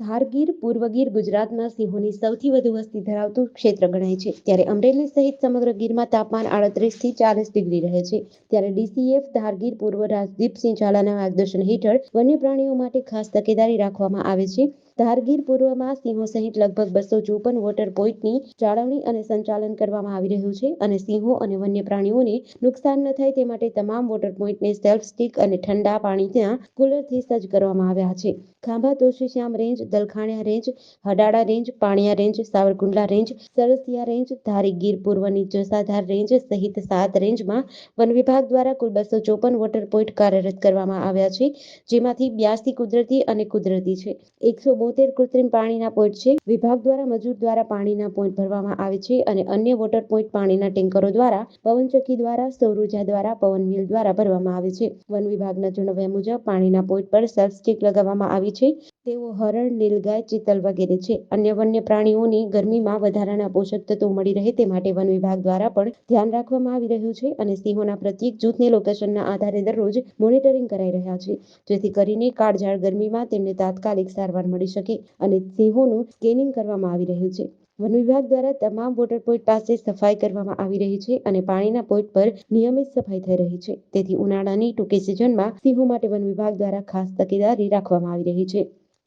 ધારગીર પૂર્વ ગીર ગુજરાતમાં સિંહોની સૌથી વધુ વસ્તી ધરાવતું ક્ષેત્ર ગણાય છે. ત્યારે અમરેલી સહિત સમગ્ર ગીરમાં તાપમાન આડત્રીસથી ચાલીસ ડિગ્રી રહે છે. ત્યારે ડીસીએફ, ધારગીર, પૂર્વ રાજદીપસિંહ ઝાલાના માર્ગદર્શન હેઠળ વન્ય પ્રાણીઓ માટે ખાસ તકેદારી રાખવામાં આવે છે. ધારગીર પૂર્વમાં સિંહો સહિત લગભગ બસો ચોપન વોટર પોઈન્ટની જાળવણી અને સંચાલન કરવામાં આવી રહ્યું છે અને સિંહો અને વન્ય પ્રાણીઓને નુકસાન ન થાય તે માટે તમામ વોટર પોઈન્ટને સેલ્ફ સ્ટીક અને ઠંડા પાણીના કુલરથી સજ્જ કરવામાં આવ્યા છે. Khambha Tulsishyam range, Dalkhaniya range, Hadada range, Paniya range, Savarkundla range, Sarasiya range Dhari Gir પૂર્વની Jasadhar range સહિત સાત રેન્જમાં વન વિભાગ દ્વારા કુલ બસો ચોપન વોટર પોઈન્ટ કાર્યરત કરવામાં આવ્યા છે, જેમાંથી બ્યાસી કુદરતી અને કુદરતી છે. એકસો બોતેર કૃત્રિમ પાણીના પોઈન્ટ છે. વિભાગ દ્વારા મજૂર દ્વારા પાણીના પોઈન્ટ ભરવામાં આવે છે અને અન્ય વોટર પોઈન્ટ પાણીના ટેન્કરો દ્વારા, પવનચક્કી દ્વારા, સૌરઊર્જા દ્વારા, પવન મિલ દ્વારા ભરવામાં આવે છે. વન વિભાગના જણાવ્યા મુજબ પાણીના પોઈન્ટ પર સેલ્ફ સ્ટીક લગાવવામાં આવી છે. તેઓ હરણ, નીલગાય ચિતલ વગેરે છે. અન્ય વન્ય પ્રાણીઓની ગરમીમાં વધારાના પોષક તત્વો મળી રહે તે માટે વન વિભાગ દ્વારા પણ ધ્યાન રાખવામાં આવી રહ્યું છે અને સિંહોના પ્રત્યેક જૂથને લોકેશનના આધારે દરરોજ મોનિટરિંગ કરાઈ રહ્યા છે. જેથી કરીને કાળઝાળ ગરમીમાં તેમને તાત્કાલિક સારવાર મળી શકે અને સિંહોનું સ્કેનિંગ કરવામાં આવી રહ્યું છે. વન વિભાગ દ્વારા તમામ વોટર પોઈન્ટ પાસે સફાઈ કરવામાં આવી રહી છે અને પાણીના પોઈન્ટ પર નિયમિત સફાઈ થઈ રહી છે. તેથી ઉનાળાની ટૂંકી સિઝનમાં સિંહો માટે વન વિભાગ દ્વારા ખાસ તકેદારી રાખવામાં આવી રહી છે.